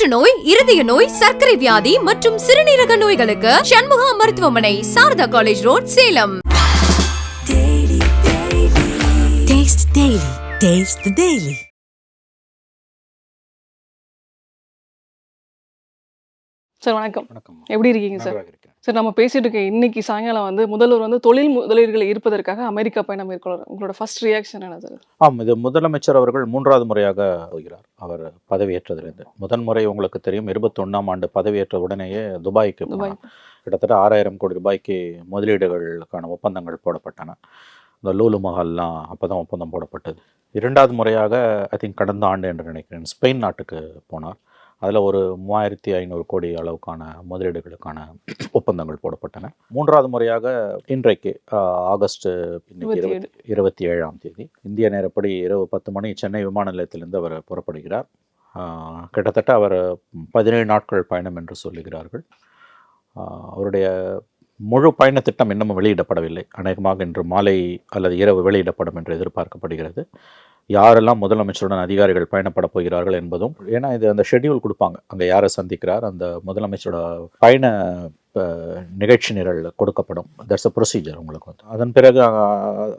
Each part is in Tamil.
புற்றுநோய் இருதய நோய் சர்க்கரை வியாதி மற்றும் சிறுநீரக நோய்களுக்கு சண்முகா மருத்துவமனை Sarada college road Salem Taste the Daily. Taste the Daily. Sir வணக்கம் வணக்கம் எப்படி இருக்கீங்க சார் சார் நம்ம பேசிட்டு இருக்க இன்னைக்கு சாயங்காலம் வந்து முதல்வர் வந்து தொழில் முதலீடுகளை ஈர்ப்பதற்காக அமெரிக்கா பயணம் மேற்கொள்ளார் உங்களோட ஃபர்ஸ்ட் ரியாக்ஷன் என்ன சார் ஆம் இது முதலமைச்சர் அவர்கள் மூன்றாவது முறையாக போகிறார் அவர் பதவியேற்றதிலிருந்து. முதன் முறை உங்களுக்கு தெரியும் இருபத்தொன்னாம் ஆண்டு பதவியேற்ற உடனேயே துபாய்க்கு. கிட்டத்தட்ட ஆறாயிரம் கோடி ரூபாய்க்கு முதலீடுகளுக்கான ஒப்பந்தங்கள் போடப்பட்டன. இந்த லூலு மஹால்லாம் அப்போ தான் ஒப்பந்தம் போடப்பட்டது. இரண்டாவது முறையாக ஐ திங்க் கடந்த ஆண்டு என்று நினைக்கிறேன் ஸ்பெயின் நாட்டுக்கு போனார். அதில் ஒரு மூவாயிரத்தி ஐநூறு கோடி அளவுக்கான முதலீடுகளுக்கான ஒப்பந்தங்கள் போடப்பட்டன. மூன்றாவது முறையாக இன்றைக்கு ஆகஸ்ட் இன்னைக்கு இருபத்தி ஏழாம் தேதி இந்திய நேரப்படி இரவு பத்து மணி சென்னை விமான நிலையத்திலிருந்து அவர் புறப்படுகிறார். கிட்டத்தட்ட அவர் பதினேழு நாட்கள் பயணம் என்று சொல்லுகிறார்கள். அவருடைய முழு பயண திட்டம் இன்னமும் வெளியிடப்படவில்லை. அநேகமாக இன்று மாலை அல்லது இரவு வெளியிடப்படும் என்று எதிர்பார்க்கப்படுகிறது. யாரெல்லாம் முதலமைச்சருடன் அதிகாரிகள் பயணப்பட போகிறார்கள் என்பதும் ஏன்னா இது அந்த ஷெட்யூல் கொடுப்பாங்க. அங்கே யாரை சந்திக்கிறார் அந்த முதலமைச்சரோட பயண நிகழ்ச்சி நிரல் கொடுக்கப்படும். தட்ஸ் அ ப்ரொசீஜர் உங்களுக்கு வந்து. அதன் பிறகு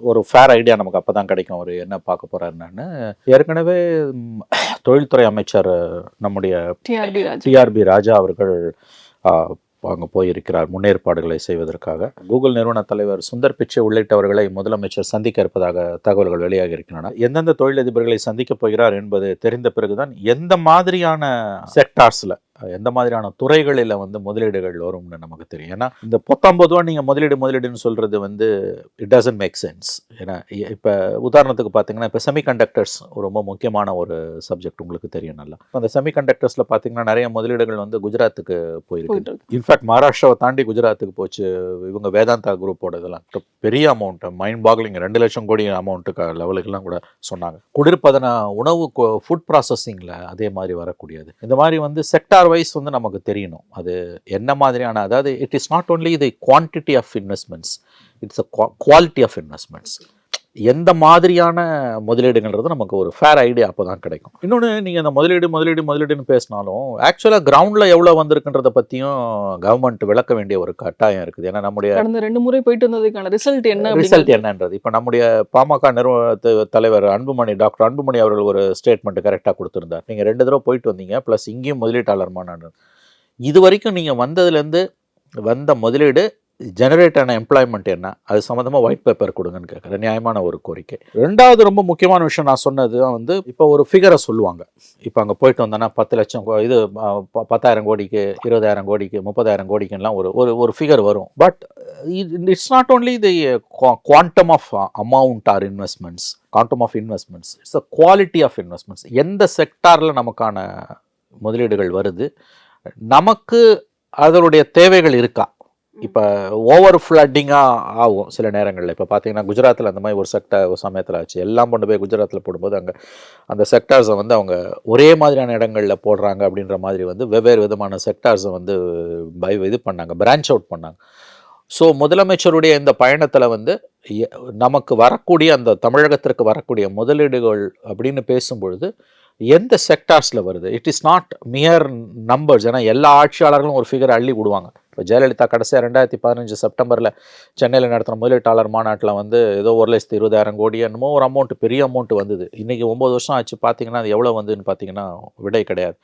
ஒரு ஃபேர் ஐடியா நமக்கு அப்போ தான் கிடைக்கும். அவர் என்ன பார்க்க போறார் என்னன்னு. ஏற்கனவே தொழில்துறை அமைச்சர் நம்முடைய டிஆர்பி ராஜ். அவர்கள் அங்கே போயிருக்கிறார் முன்னேற்பாடுகளை செய்வதற்காக. கூகுள் நிறுவன தலைவர் சுந்தர் பிச்சை உள்ளிட்டவர்களை முதலமைச்சர் சந்திக்க இருப்பதாக தகவல்கள் வெளியாக இருக்கின்றன எந்தெந்த தொழிலதிபர்களை சந்திக்க போகிறார் என்பது தெரிந்த பிறகுதான் எந்த மாதிரியான செக்டார்ஸில் எந்த மாதிரியான துறைகளில் வந்து முதலீடுகள் வரும்னு நமக்கு தெரியும். ஏன்னா இந்த பத்தொம்பது ரூபா நீங்கள் முதலீடு முதலீடுன்னு சொல்கிறது வந்து இட் டசன்ட் மேக் சென்ஸ் ஏன்னா இப்போ உதாரணத்துக்கு பார்த்தீங்கன்னா இப்போ செமிகண்டக்டர்ஸ் ரொம்ப முக்கியமான ஒரு சப்ஜெக்ட் உங்களுக்கு தெரியும் நல்லா. அந்த செமிகண்டக்டர்ஸில் பார்த்தீங்கன்னா நிறைய முதலீடுகள் வந்து குஜராத்துக்கு போயிருக்கு. இன்ஃபேக்ட் மகாராஷ்டிராவை தாண்டி குஜராத்துக்கு போச்சு. இவங்க வேதாந்தா குரூப்போட இதெல்லாம். பெரிய அமௌண்ட் மைண்ட் பாக்லிங் ரெண்டு லட்சம் கோடி அமௌண்ட்டுக்கு லெவலுக்கெல்லாம் கூட சொன்னாங்க. குளிர்பதன உணவு ஃபுட் ப்ராசஸிங்கில் அதே மாதிரி வரக்கூடியது. இந்த மாதிரி வந்து செக்டார் வைஸ் வந்து நமக்கு தெரியணும். அது என்ன மாதிரியான அதாவது it is not only the quantity of investments it's a quality of investments எந்த மாதிரியான முதலீடுங்கிறது நமக்கு ஒரு ஃபேர் ஐடியா அப்போ தான் கிடைக்கும். இன்னொன்று நீங்கள் இந்த முதலீடு முதலீடு முதலீடுன்னு பேசினாலும் ஆக்சுவலாக கிரவுண்டில் எவ்வளோ வந்திருக்குன்றத பற்றியும் கவர்மெண்ட் விளக்க வேண்டிய ஒரு கட்டாயம் இருக்குது. ஏன்னா நம்முடைய கடந்த ரெண்டு முறை போயிட்டு வந்ததுக்கான ரிசல்ட் என்ன ரிசல்ட் என்னன்றது? இப்போ நம்முடைய பாமக நிறுவன தலைவர் அன்புமணி டாக்டர் அன்புமணி அவர்கள் ஒரு ஸ்டேட்மெண்ட் கரெக்டாக கொடுத்துருந்தார். நீங்கள் ரெண்டு தடவை போயிட்டு வந்தீங்க ப்ளஸ் இங்கேயும் முதலீட்டாளர் மாநாடு இது வரைக்கும் நீங்கள் வந்ததுலேருந்து வந்த முதலீடு ஜெனரேட் ஆன எம்ப்ளாய்மெண்ட் என்ன? அது சம்மந்தமாக ஒயிட் பேப்பர் கொடுங்கன்னு கேட்குற நியாயமான ஒரு கோரிக்கை. ரெண்டாவது ரொம்ப முக்கியமான விஷயம் நான் சொன்னது தான் வந்து இப்போ ஒரு ஃபிகரை சொல்லுவாங்க. இப்போ அங்கே போயிட்டு வந்தோன்னா பத்து லட்சம் இது ப- பத்தாயிரம் கோடிக்கு இருபதாயிரம் கோடிக்கு முப்பதாயிரம் கோடிக்குலாம் ஒரு ஒரு ஒரு ஃபிகர் வரும். But it's not only the quantum of amount or investments quantum of investments it's a quality of investments எந்த செக்டாரில் நமக்கான முதலீடுகள் வருது? நமக்கு அதனுடைய தேவைகள் இருக்கா? இப்போ ஓவர் ஃப்ளட்டிங்காக ஆகும் சில நேரங்களில். இப்போ பார்த்தீங்கன்னா குஜராத்தில் அந்த மாதிரி ஒரு செக்டார் ஒரு சமயத்தில் ஆச்சு. எல்லாம் கொண்டு போய் குஜராத்தில் போடும்போது அங்கே அந்த செக்டார்ஸை வந்து அவங்க ஒரே மாதிரியான இடங்களில் போடுறாங்க அப்படின்ற மாதிரி வந்து வெவ்வேறு விதமான செக்டார்ஸை வந்து பை இது பண்ணாங்க பிரான்ச் அவுட் பண்ணாங்க. ஸோ முதலமைச்சருடைய இந்த பயணத்தில் வந்து நமக்கு வரக்கூடிய அந்த தமிழகத்திற்கு வரக்கூடிய முதலீடுகள் அப்படின்னு பேசும்பொழுது எந்த செக்டார்ஸில் வருது? It is not mere numbers ஏன்னா எல்லா ஆட்சியாளர்களும் ஒரு ஃபிகர் அள்ளி விடுவாங்க இப்போ ஜெயலலிதா கடைசியாக ரெண்டாயிரத்தி பதினஞ்சு செப்டம்பரில் சென்னையில் நடத்தின முதலீட்டாளர் மாநாட்டில் வந்து ஏதோ ஒரு லட்சத்து இருபதாயிரம் கோடி என்னமோ ஒரு அமௌண்ட் பெரிய அமௌண்ட் வந்தது. இன்றைக்கி ஒம்பது வருஷம் ஆச்சு. பார்த்தீங்கன்னா அது எவ்வளோ வந்ததுன்னு பார்த்தீங்கன்னா விடை கிடையாது.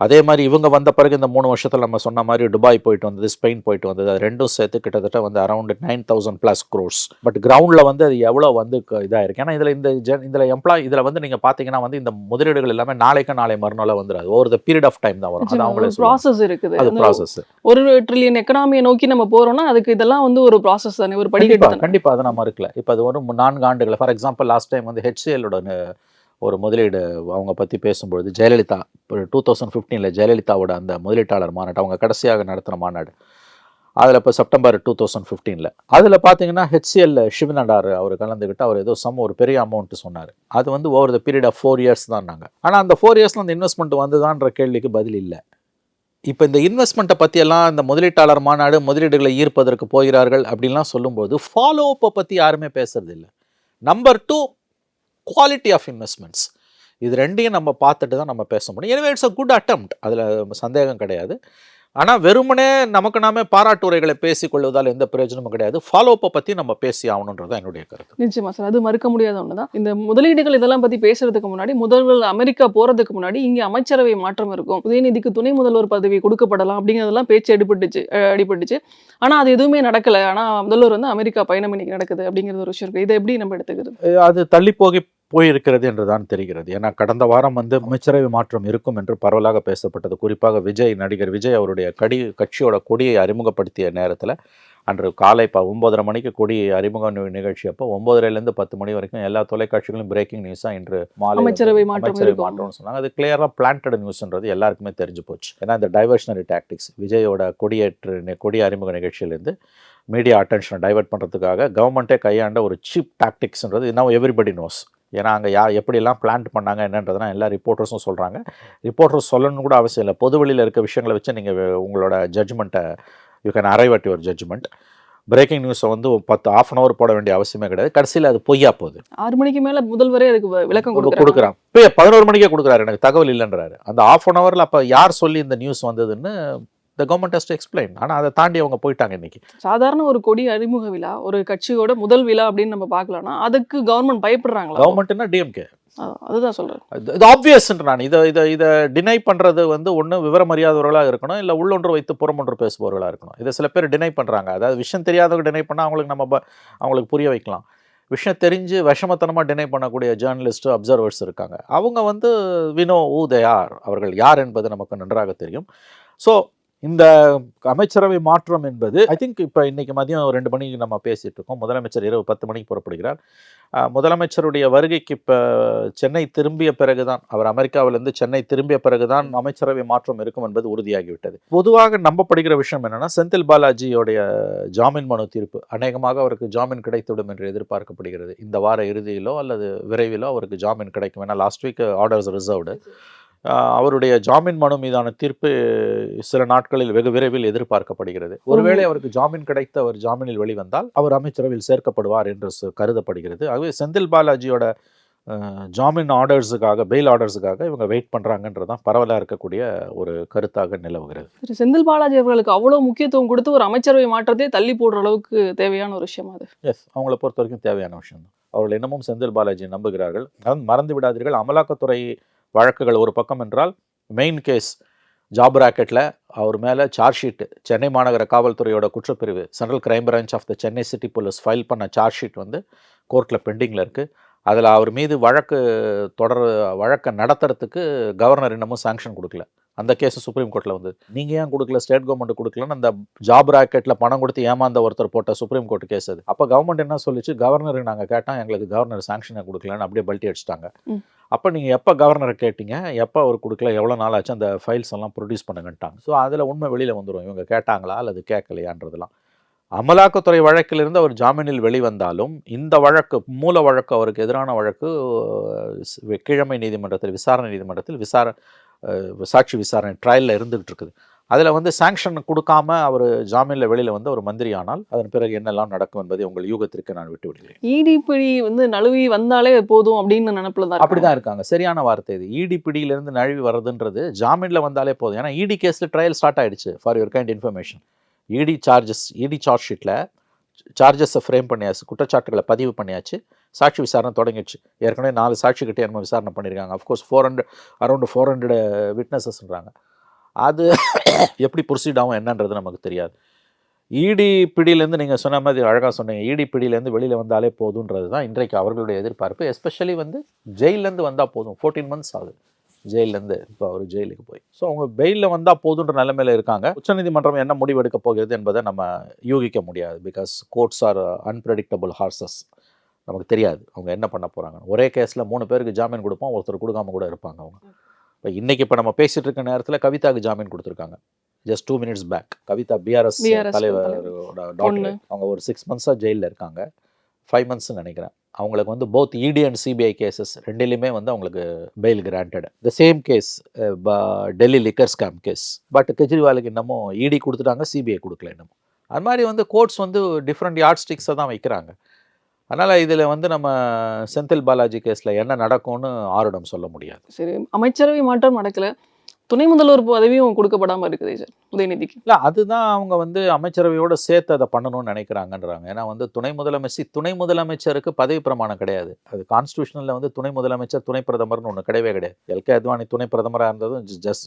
அதே மாதிரி இவங்க வந்த பிறகு இந்த மூணு வருஷத்தில் நம்ம சொன்ன மாதிரி துபாய் போயிட்டு வந்தது ஸ்பெயின் போயிட்டு வந்தது அது ரெண்டும் சேர்த்து கிட்டத்தட்ட வந்து around nine thousand plus crores but கிரவுண்டில் வந்து அது எவ்வளோ வந்து இதாக இருக்கு? ஏன்னா இதில் இந்த ஜென் இதில் எம்ப்ளாய் இதில் வந்து நீங்கள் பார்த்தீங்கன்னா வந்து இந்த முதலீடுகள் எல்லாமே நாளைக்கு நாளை மறுநாள் வந்துடாது over the period of time தான் வரும். அது அவங்களே. ப்ராசஸ் இருக்குது. அது ப்ராசஸ் ஒரு ட்ரில்லியன் எக்கனாமியை நோக்கி நம்ம போறோம்னா அதுக்கு இதெல்லாம் வந்து ஒரு ப்ராசஸ் தானே ஒரு படிக்கட்டு கண்டிப்பா தானே. கண்டிப்பா அது நம்ம இருக்கல இப்போ அது ஒரு நான்கு ஆண்டுகள். ஃபார் எக்ஸாம்பிள் லாஸ்ட் டைம் வந்து ஹெச்சிஎலோட ஒரு முதலீடு அவங்க பற்றி பேசும்பொழுது ஜெயலலிதா டூ தௌசண்ட் ஃபிஃப்டீனில் ஜெயலலிதாவோட அந்த முதலீட்டாளர் மாநாடு அவங்க கடைசியாக நடத்தின மாநாடு. அதில் இப்போ செப்டம்பர் டூ தௌசண்ட் ஃபிஃப்டீனில் அதில் பார்த்தீங்கன்னா ஹெச்சிஎல் சிவனடார் அவர் கலந்துக்கிட்டு அவர் ஏதோ சம் ஒரு பெரிய அமௌண்ட்டு சொன்னார். அது வந்து over the period of four years தான் நாங்கள் ஆனால் அந்த ஃபோர் இயர்ஸில் அந்த இன்வெஸ்ட்மெண்ட் வந்துதான்ற கேள்விக்கு பதில் இல்லை. இப்போ இந்த இன்வெஸ்ட்மெண்ட்டை பற்றியெல்லாம் இந்த முதலீட்டாளர் மாநாடு முதலீடுகளை ஈர்ப்பதற்கு போகிறார்கள் அப்படின்லாம் சொல்லும்போது ஃபாலோ அப்பை பற்றி யாருமே பேசுறது இல்லை number two quality of investments இது ரெண்டையும் நம்ம பார்த்துட்டு தான் நம்ம பேச முடியும். எனவே இட்ஸ் அ குட் attempt. அதில் சந்தேகம் கிடையாது. ஆனால் வெறுமனே நமக்கு நாமே பாராட்டுரைகளை பேசிக்கொள்வதால் எந்த பிரயோஜனமும் கிடையாது. ஃபாலோ அப்பை பற்றி நம்ம பேசி ஆகணுன்றது தான் என்னுடைய கருத்து. நிச்சயமா சார். அது மறுக்க முடியாத ஒண்ணுதான். இந்த முதலீடுகள் இதெல்லாம் பத்தி பேசுறதுக்கு முன்னாடி முதல்வர் அமெரிக்கா போறதுக்கு முன்னாடி இங்க அமைச்சரவை மாற்றம் இருக்கும். உதயநிதிக்கு துணை முதல்வர் பதவி கொடுக்கப்படலாம் அப்படிங்கிறதெல்லாம் பேச்சு அடிபட்டுச்சு அடிபட்டுச்சு. ஆனா அது எதுவுமே நடக்கல. ஆனா முதல்வர் வந்து அமெரிக்கா பயணம் இன்னைக்கு நடக்குது அப்படிங்கிறது ஒரு விஷயம் இருக்கு. இதை எப்படி நம்ம எடுத்துக்கிறது? அது தள்ளி போகி போயிருக்கிறது என்றுதான் தெரிகிறது. ஏன்னா கடந்த வாரம் வந்து அமைச்சரவை மாற்றம் இருக்கும் என்று பரவலாக பேசப்பட்டது. குறிப்பாக விஜய் நடிகர் விஜய் அவருடைய கடி கட்சியோட கொடியை அறிமுகப்படுத்திய நேரத்தில் அன்று காலை ப ஒன்பதரை மணிக்கு கொடி அறிமுக நிகழ்ச்சி. அப்போ ஒன்பதரைலேருந்து பத்து மணி வரைக்கும் எல்லா தொலைக்காட்சிகளும் பிரேக்கிங் நியூஸாக இன்று மாலை அமைச்சரவை மாற்றம் அமைச்சரவை. மாற்றம்னு சொன்னாங்க. அது கிளியராக பிளான்டட் நியூஸ்ன்றது எல்லாருக்குமே தெரிஞ்சு போச்சு. ஏன்னா இந்த டைவர்ஷனரி டாக்டிக்ஸ் விஜயோட கொடியேற்று கொடி அறிமுக நிகழ்ச்சியிலேருந்து மீடியா அட்டென்ஷனை டைவர்ட் பண்ணுறதுக்காக கவர்மெண்ட்டே கையாண்ட ஒரு சீப் டாக்டிக்ஸ்ன்றது now எவ்ரிபடி நோஸ் ஏன்னா அங்கே யா எப்படியெல்லாம் பிளான் பண்ணாங்க என்னன்றதுனா எல்லா ரிப்போர்ட்டர்ஸும் சொல்கிறாங்க ரிப்போர்ட்டர்ஸ் சொல்லணும்னு கூட அவசியம் இல்லை. பொதுவெளியில் இருக்க விஷயங்களை வச்சு நீங்கள் உங்களோட ஜட்ஜ்மெண்ட்டை you can arrive at your judgement breaking நியூஸை வந்து பத்து ஆஃப் அன் ஹவர் போட வேண்டிய அவசியமே கிடையாது. கடைசியில் அது பொய்யா போகுது. ஆறு மணிக்கு மேல முதல்வரே அதுக்கு விளக்கம் கொடுக்குறான் இப்போ பதினோரு மணிக்கே கொடுக்குறாரு. எனக்கு தகவல் இல்லைன்றாரு. அந்த ஆஃப் அன் ஹவரில் அப்போ யார் சொல்லி இந்த நியூஸ் வந்ததுன்னு the government has to explain ஆனால் அதை தாண்டி அவங்க போயிட்டாங்க இன்னைக்கு. சாதாரண ஒரு கொடி அறிமுக விழா ஒரு கட்சியோட முதல் விழா அப்படின்னு நம்ம பார்க்கலாம்னா அதுக்கு கவர்மெண்ட் பயப்படுறாங்களா? கவர்மெண்ட்னா டிஎம்கே அதுதான் சொல்றேன். இது ஆப்வியஸ்ன்ற நான் இதை இதை இதை டினை பண்ணுறது வந்து ஒன்று விவரம் அறியாதவர்களாக இருக்கணும் இல்லை உள்ளொன்று வைத்து புறமொன்று பேசுபவர்களாக இருக்கணும். இதை சில பேர் டினை பண்ணுறாங்க அதாவது விஷயம் தெரியாதவங்க டினை பண்ணால் அவங்களுக்கு நம்ம அவங்களுக்கு புரிய வைக்கலாம். விஷயம் தெரிஞ்சு விஷமத்தனமாக டினை பண்ணக்கூடிய ஜேர்னலிஸ்ட்டு அப்சர்வர்ஸ் இருக்காங்க. அவங்க வந்து வினோ ஊ தே அவர்கள் யார் என்பது நமக்கு நன்றாக தெரியும். ஸோ இந்த அமைச்சரவை மாற்றம் என்பது ஐ திங்க் இப்போ இன்னைக்கு மதியம் ரெண்டு மணிக்கு நம்ம பேசிட்டு இருக்கோம். முதலமைச்சர் இரவு பத்து மணிக்கு புறப்படுகிறார். முதலமைச்சருடைய வருகைக்கு இப்போ சென்னை திரும்பிய பிறகுதான் அவர் அமெரிக்காவிலிருந்து சென்னை திரும்பிய பிறகுதான் அமைச்சரவை மாற்றம் இருக்கும் என்பது உறுதியாகிவிட்டது. பொதுவாக நம்பப்படுகிற விஷயம் என்னென்னா செந்தில் பாலாஜியோடைய ஜாமீன் மனு தீர்ப்பு அநேகமாக அவருக்கு ஜாமீன் கிடைத்துவிடும் என்று எதிர்பார்க்கப்படுகிறது. இந்த வார இறுதியிலோ அல்லது விரைவிலோ அவருக்கு ஜாமீன் கிடைக்கும். ஏன்னா லாஸ்ட் வீக் ஆர்டர்ஸ் ரிசர்வ்டு அவருடைய ஜாமீன் மனு மீதான தீர்ப்பு சில நாட்களில் வெகு விரைவில் எதிர்பார்க்கப்படுகிறது. ஒருவேளை அவருக்கு ஜாமீன் கிடைத்து அவர் ஜாமீனில் வெளிவந்தால் அவர் அமைச்சரவையில் சேர்க்கப்படுவார் என்று கருதப்படுகிறது. ஆகவே செந்தில் பாலாஜியோட ஜாமீன் ஆர்டர்ஸுக்காக பெயில் ஆர்டர்ஸுக்காக இவங்க வெயிட் பண்ணுறாங்கன்றது தான் பரவலாக இருக்கக்கூடிய ஒரு கருத்தாக நிலவுகிறது. திரு செந்தில் பாலாஜி அவர்களுக்கு அவ்வளவு முக்கியத்துவம் கொடுத்து ஒரு அமைச்சரவை மாற்றத்தையே தள்ளி போடுற அளவுக்கு தேவையான ஒரு விஷயம் அது. எஸ் அவங்கள பொறுத்த வரைக்கும் தேவையான விஷயம் தான். அவர்கள் இன்னமும் செந்தில் பாலாஜி நம்புகிறார்கள். அதான் மறந்து விடாதீர்கள். அமலாக்கத்துறை வழக்குகள் ஒரு பக்கம் என்றால் மெயின் கேஸ் ஜாப் ராக்கெட்டில் அவர் மேலே சார்ஜ் ஷீட் சென்னை மாநகர காவல்துறையோட குற்றப்பிரிவு central crime branch of the Chennai city police file பண்ண சார்ஜ் ஷீட் வந்து கோர்ட்டில் பெண்டிங்கில் இருக்குது அதில் அவர் மீது வழக்கு தொடர் வழக்கை நடத்துறதுக்கு கவர்னர் இன்னமும் சாங்ஷன் கொடுக்கல. அந்த கேஸ் சுப்ரீம் கோர்ட்டில் வந்து நீங்கள் ஏன் கொடுக்கல? ஸ்டேட் கவர்மெண்ட் கொடுக்கலன்னு அந்த ஜாப் ராக்கெட்டில் பணம் கொடுத்து ஏமாந்த ஒருத்தர் போட்ட சுப்ரீம் கோர்ட் கேஸ் அது. அப்போ கவர்மெண்ட் என்ன சொல்லிச்சு? கவர்னருக்கு நாங்கள் கேட்டோம் எங்களுக்கு கவர்னர் சாங்ஷனை கொடுக்கலன்னு அப்படியே பல்ட்டி அடிச்சிட்டாங்க. அப்போ நீங்கள் எப்போ கவர்னரை கேட்டீங்க? எப்போ அவர் கொடுக்கல? எவ்வளோ நாள் ஆச்சு? அந்த ஃபைல்ஸ் எல்லாம் ப்ரொடியூஸ் பண்ணுங்கன்ட்டாங்க. ஸோ அதில் உண்மை வெளியில் வந்துடும் இவங்க கேட்டாங்களா? அல்லது கேட்கலையான்றதெல்லாம். அமலாக்கத்துறை வழக்கிலிருந்து அவர் ஜாமீனில் வெளிவந்தாலும் இந்த வழக்கு மூல வழக்கு அவருக்கு எதிரான வழக்கு கீழமை நீதிமன்றத்தில் விசாரணை நீதிமன்றத்தில் விசார அஹ், சாட்சி விசாரணை ட்ரையலில் இருந்துகிட்டு இருக்குது அதில் வந்து சாங்ஷன் கொடுக்காம அவர் ஜாமீனில் வெளியில் வந்து ஒரு மந்திரி ஆனால் அதன் பிறகு என்னெல்லாம் நடக்கும் என்பதை உங்கள் யூகத்திற்கு நான் விட்டு விடுகிறேன். இடிபிடி வந்து நழுவி வந்தாலே போதும் அப்படின்னு நினைப்புல தான் அப்படி தான் இருக்காங்க. சரியான வார்த்தை இது. இடி பிடியிலிருந்து நழுவி வர்றதுன்றது ஜாமீனில் வந்தாலே போதும். ஏன்னா இடி கேஸில் ட்ரையல் ஸ்டார்ட் ஆயிடுச்சு for your kind information ED charges ED charge ஷீட்டில் சார்ஜஸை ஃப்ரேம் பண்ணியாச்சு குற்றச்சாட்டுகளை பதிவு பண்ணியாச்சு சாட்சி விசாரணை தொடங்கிடுச்சு. ஏற்கனவே நாலு சாட்சிக்கிட்டே நம்ம விசாரணை பண்ணியிருக்காங்க. Of course four hundred around four hundred விட்னஸஸ்ன்றாங்க அது எப்படி ப்ரொசீட் ஆகும் என்னன்றது நமக்கு தெரியாது. இடி பிடியிலேருந்து நீங்கள் சொன்ன மாதிரி அழகாக சொன்னீங்க. இடி பிடியிலேருந்து வெளியில் வந்தாலே போதுன்றது தான் இன்றைக்கு அவர்களுடைய எதிர்பார்ப்பு. எஸ்பெஷலி வந்து ஜெயிலேருந்து வந்தால் போதும். ஃபோர்டீன் மந்த்ஸ் ஆகுது. ஜெயிலேருந்து இப்போ அவர் ஜெயிலுக்கு போய். ஸோ அவங்க பெயிலில் வந்தால் போதுன்ற நிலைமையில இருக்காங்க. உச்சநீதிமன்றம் என்ன முடிவு எடுக்க போகிறது என்பதை நம்ம யூகிக்க முடியாது. Because courts are unpredictable horses நமக்கு தெரியாது அவங்க என்ன பண்ண போகிறாங்க ஒரே கேஸில் மூணு பேருக்கு ஜாமீன் கொடுப்போம் ஒருத்தர் கொடுக்காம கூட இருப்பாங்க அவங்க. இப்போ இன்னைக்கு இப்போ நம்ம பேசிட்டு இருக்க நேரத்தில் கவிதாக்கு ஜாமீன் கொடுத்துருக்காங்க. Just two minutes back Kavitha BRS தலைவரோட. டாக்டர் அவங்க ஒரு சிக்ஸ் மந்த்ஸாக ஜெயிலில் இருக்காங்க. ஃபைவ் மந்த்ஸ் நினைக்கிறேன். அவங்களுக்கு வந்து போத் இடி அண்ட் சிபிஐ கேசஸ் ரெண்டுலேயுமே வந்து அவங்களுக்கு bail granted the same case Delhi liquor scam case but கெஜ்ரிவாலுக்கு இன்னமும் இடி கொடுத்துட்டாங்க சிபிஐ கொடுக்கல இன்னமும். அது மாதிரி வந்து கோர்ட்ஸ் வந்து டிஃப்ரெண்ட் யார்ட் ஸ்டிக்ஸை தான் வைக்கிறாங்க. அதனால் இதில் வந்து நம்ம செந்தில் பாலாஜி கேஸில் என்ன நடக்கும்னு ஆருடம் சொல்ல முடியாது. சரி அமைச்சரவை மாற்றம் நடக்கல. துணை முதல்வர் பதவியும் கொடுக்கப்படாம இருக்குதே சார். உதயநிதிக்கு. இல்லை அதுதான் அவங்க வந்து அமைச்சரவையோட சேர்த்து அதை பண்ணணும்னு நினைக்கிறாங்கன்றாங்க. ஏன்னா வந்து துணை முதலமைச்சர் துணை முதலமைச்சருக்கு பதவி பிரமாணம் கிடையாது. அது கான்ஸ்டியூஷனில் வந்து துணை முதலமைச்சர் துணை பிரதமர்னு ஒன்று கிடையவே கிடையாது. எல்கே அத்வானி துணை பிரதமராக இருந்ததும் just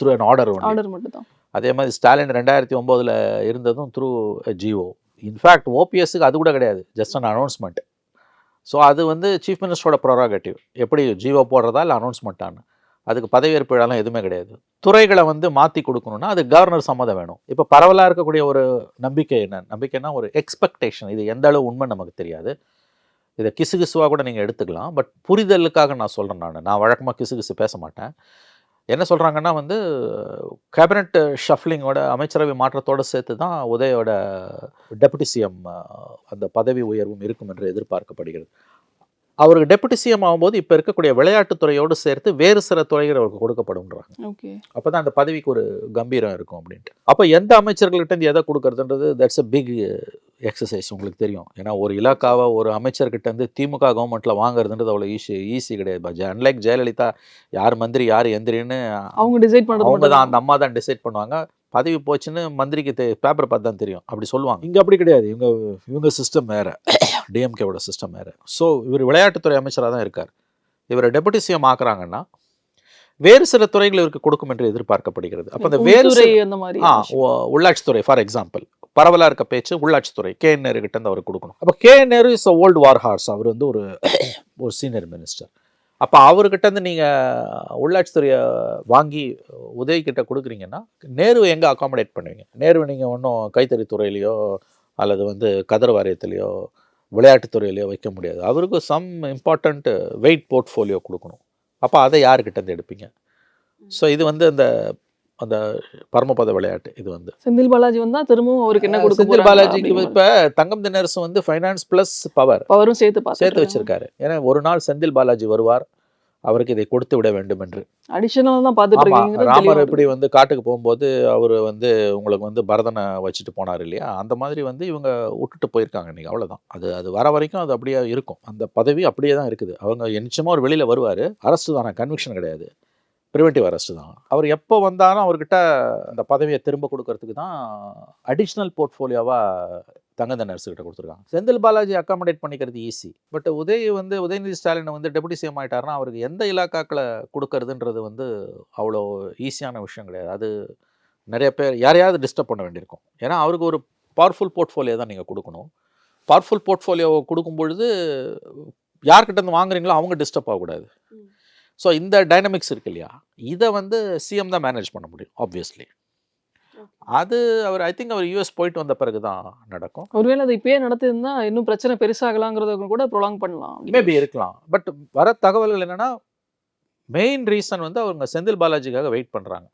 through an order order மட்டும் தான் அதே மாதிரி ஸ்டாலின் ரெண்டாயிரத்தி ஒம்போதில் இருந்ததும் த்ரூ ஜிஓ இன்ஃபேக்ட் ஓபிஎஸ்க்கு அது கூட கிடையாது. ஜஸ்ட் அன் அனௌன்ஸ்மெண்ட் ஸோ அது வந்து சீஃப் மினிஸ்டரோட ப்ரொராகேட்டிவ் எப்படி ஜிஓ போடுறதா இல்லை அனௌன்ஸ்மெண்ட்டான்னு அதுக்கு பதவியேற்பு விழாலாம் எதுவுமே கிடையாது. துறைகளை வந்து மாற்றி கொடுக்கணும்னா அது கவர்னர் சம்மதம் வேணும். இப்போ பரவலாக இருக்கக்கூடிய ஒரு நம்பிக்கை என்ன? நம்பிக்கைன்னா ஒரு எக்ஸ்பெக்டேஷன் இது எந்த அளவு உண்மை நமக்கு தெரியாது. இதை கிசுகிசுவாக கூட நீங்கள் எடுத்துக்கலாம். பட் புரிதலுக்காக நான் சொல்கிறேன் நான். நான் வழக்கமாக கிசுகிசு பேச மாட்டேன். என்ன சொல்கிறாங்கன்னா வந்து கேபினட் ஷஃப்லிங்கோட அமைச்சரவை மாற்றத்தோடு சேர்த்து தான் உதயோட டெபுட்டி சிஎம் அந்த பதவி உயர்வும் இருக்கும் என்று எதிர்பார்க்கப்படுகிறது. அவருக்கு டெபுட்டி சிஎம் ஆகும்போது இப்போ இருக்கக்கூடிய விளையாட்டுத்துறையோடு சேர்த்து வேறு சில துறைகள் அவருக்கு கொடுக்கப்படும்ன்றாங்க. ஓகே அப்போ தான் அந்த பதவிக்கு ஒரு கம்பீரம் இருக்கும் அப்படின்ட்டு. அப்போ எந்த அமைச்சர்கள்ட்ட இருந்து எதை கொடுக்கறதுன்றது தட்ஸ் அ பிக் எக்ஸசைஸ் உங்களுக்கு தெரியும். ஏன்னா ஒரு இலாக்காவை ஒரு அமைச்சர்கிட்ட இருந்து திமுக கவர்மெண்ட்டில் வாங்குறதுன்றது அவ்வளோ ஈஸி ஈஸி கிடையாது. அன்லைக் ஜெயலலிதா யார் மந்திரி யார் எந்திரின்னு அவங்க டிசைட் பண்றது அவங்க தான் அந்த அம்மா தான் டிசைட் பண்ணுவாங்க. பதவி போச்சுன்னு மந்திரிக்கு பேப்பர் பார்த்து தான் தெரியும். அப்படி சொல்லுவாங்க. இங்கே அப்படி கிடையாது. இவங்க இவங்க சிஸ்டம் வேற. டிஎம்கேவோட சிஸ்டம் வேற. ஸோ இவர் விளையாட்டுத்துறை அமைச்சராக தான் இருக்கார். இவரை டெபுட்டி சிஎம் ஆக்குறாங்கன்னா வேறு சில துறைகள் இவருக்கு கொடுக்கும் என்று எதிர்பார்க்கப்படுகிறது. அப்போ அந்த வேறு அந்த மாதிரி ஆ உள்ளாட்சித்துறை ஃபார் எக்ஸாம்பிள் பரவலாக இருக்க பேச்சு உள்ளாட்சித்துறை. கே என் நேரு கிட்ட இருந்து அவர் கொடுக்கணும். அப்போ K N Nehru is old war horse அவர் வந்து ஒரு ஒரு சீனியர் மினிஸ்டர் அப்போ அவர்கிட்ட இருந்து நீங்கள் உள்ளாட்சித்துறையை வாங்கி உதவி கிட்ட கொடுக்குறீங்கன்னா நேரு எங்கே அகாமடேட் பண்ணுவீங்க? நேரு நீங்கள் ஒன்றும் கைத்தறித்துறையிலையோ அல்லது வந்து கதர் வாரியத்திலையோ விளையாட்டுத்துறையிலையோ வைக்க முடியாது. அவருக்கு சம் இம்பார்ட்டண்ட் வெயிட் போர்ட்ஃபோலியோ கொடுக்கணும். அப்போ அதை யாருக்கிட்ட இருந்து எடுப்பீங்க ஸோ இது வந்து அந்த அந்த பரமபத விளையாட்டு இது வந்து. செந்தில் பாலாஜி வந்தா திரும்பவும் அவருக்கு என்ன கொடுக்க செந்தில் பாலாஜிக்கு இப்ப தங்கம் தினரசு வந்து ஃபைனான்ஸ் பிளஸ் பவர் அவரும் சேர்த்து பார்த்து சேர்த்து வச்சிருக்காரு. ஏன்னா ஒரு நாள் செந்தில் பாலாஜி வருவார் அவருக்கு இதை கொடுத்து விட வேண்டும் என்று. அடிஷனலா தான் பார்த்துட்டு ராமர் எப்படி வந்து காட்டுக்கு போகும்போது அவர் வந்து உங்களுக்கு வந்து பரதனை வச்சுட்டு போனார் இல்லையா? அந்த மாதிரி வந்து இவங்க விட்டுட்டு போயிருக்காங்க இன்னைக்கு அவ்வளவுதான். அது அது வர வரைக்கும் அது அப்படியே இருக்கும். அந்த பதவி அப்படியே தான் இருக்குது. அவங்க நிச்சயமா ஒரு வெளியில வருவார். அரஸ்ட் தானே கன்விக்ஷன் கிடையாது. ப்ரிவென்டிவ் அரெஸ்ட் தான். அவர் எப்போ வந்தாலும் அவர்கிட்ட அந்த பதவியை திரும்ப கொடுக்கறதுக்கு தான் அடிஷ்னல் போர்ட்ஃபோலியோவாக தங்கந்த நர்ஸ் கொடுத்துருக்காங்க. செந்தில் பாலாஜி அக்காமடேட் பண்ணிக்கிறது ஈஸி பட் உதய் வந்து உதயநிதி ஸ்டாலின் வந்து டெபுட்டி சிஎம் ஆயிட்டாருன்னா அவருக்கு எந்த இலாக்காக்களை கொடுக்கறதுன்றது வந்து அவ்வளோ ஈஸியான விஷயம் கிடையாது. அது நிறைய பேர் யாரையாவது டிஸ்டர்ப் பண்ண வேண்டியிருக்கும். ஏன்னா அவருக்கு ஒரு பவர்ஃபுல் போர்ட்ஃபோலியோ தான் நீங்கள் கொடுக்கணும். பவர்ஃபுல் போர்ட்ஃபோலியோவை கொடுக்கும் பொழுது யார்கிட்ட இருந்து வாங்குறீங்களோ அவங்க டிஸ்டர்ப் ஆகக்கூடாது. ஸோ இந்த டைனமிக்ஸ் இருக்கு இல்லையா? இதை வந்து சிஎம் தான் மேனேஜ் பண்ண முடியும் ஆப்வியஸ்லி அது அவர் ஐ திங்க் அவர் யூஎஸ் போயிட்டு வந்த பிறகு தான் நடக்கும். ஒருவேளை அதை இப்பயே நடத்திருந்தா இன்னும் பிரச்சனை பெருசாகலாங்கிறத கூட ப்ரொலாங் பண்ணலாம் மேபி இருக்கலாம். பட் வர தகவல்கள் என்னன்னா மெயின் ரீசன் வந்து அவங்க செந்தில் பாலாஜிக்காக வெயிட் பண்ணுறாங்க